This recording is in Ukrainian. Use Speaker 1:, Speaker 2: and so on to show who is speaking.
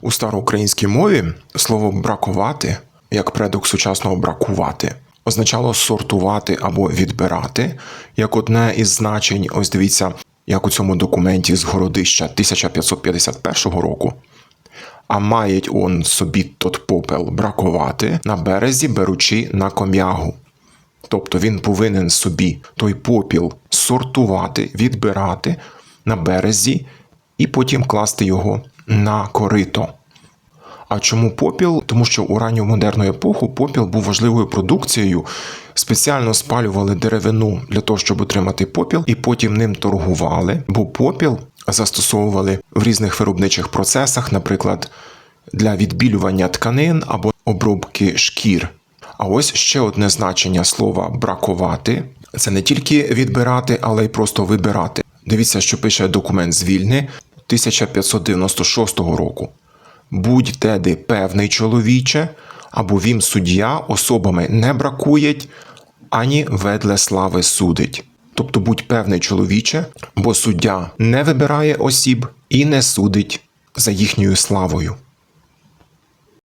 Speaker 1: У староукраїнській мові слово бракувати, як предок сучасного бракувати, означало сортувати або відбирати, як одне із значень, ось дивіться, як у цьому документі з городища 1551 року. А мають он собі тот попел бракувати на березі, беручи на ком'ягу. Тобто він повинен собі той попіл сортувати, відбирати на березі і потім класти його на корито. А чому попіл? Тому що у ранню модерну епоху попіл був важливою продукцією. Спеціально спалювали деревину для того, щоб отримати попіл, і потім ним торгували, бо попіл застосовували в різних виробничих процесах, наприклад, для відбілювання тканин або обробки шкір. А ось ще одне значення слова бракувати це не тільки відбирати, але й просто вибирати. Дивіться, що пише документ з Вільни 1596 року. Будь теди певний чоловіче, або вім суддя особами не бракує, ані ведле слави судить. Тобто будь певний чоловіче, бо суддя не вибирає осіб і не судить за їхньою славою.